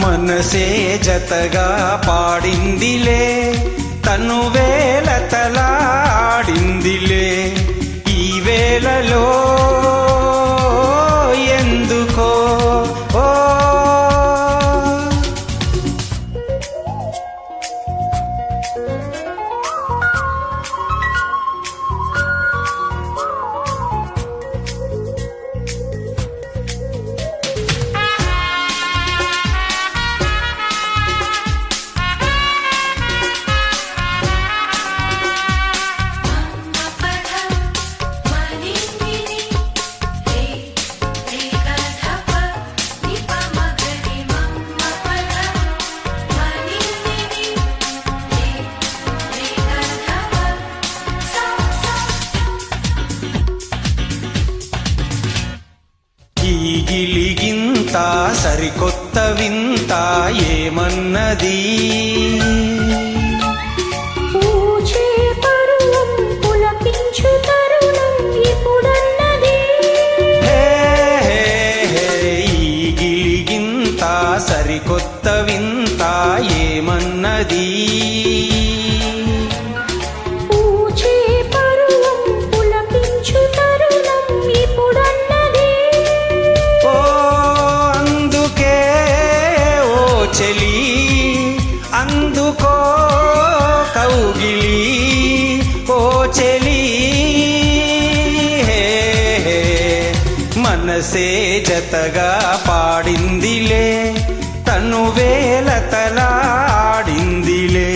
మనసే జతగా పాడిందిలే తను వేల తలాడిందిలే ఈ వేళలో వింత సరికొత్త వింత ఏమన్నది? కౌగిలి ఓ చెలి. మనసే జతగా పాడిందిలే తను వేల తలాడిందిలే.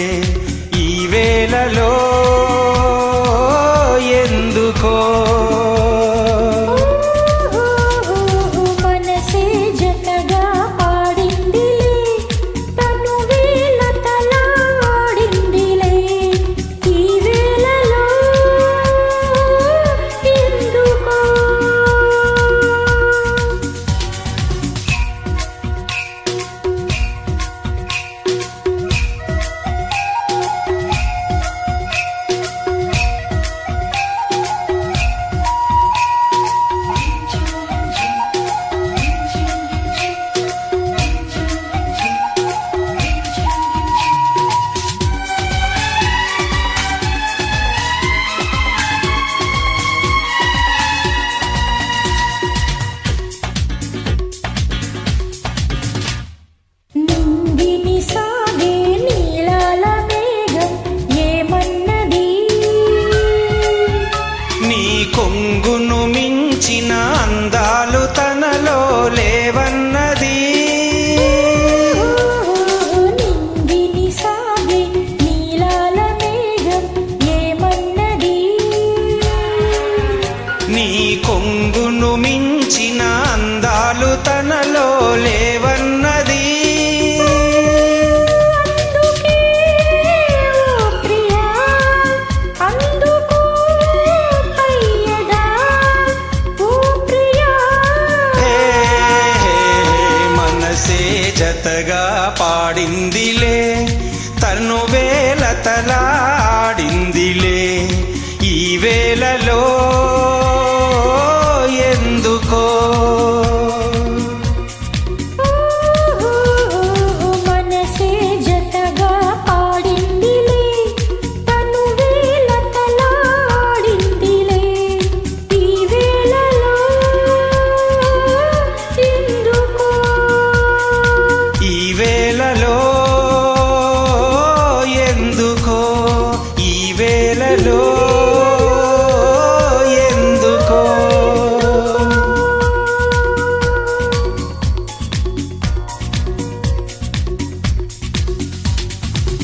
నీ కొంగును మించిన అందాలు తనలో లేవన్నది. మనసే జతగా పాడిందిలే తను వేల తలాడిందిలే ఈ వేలలో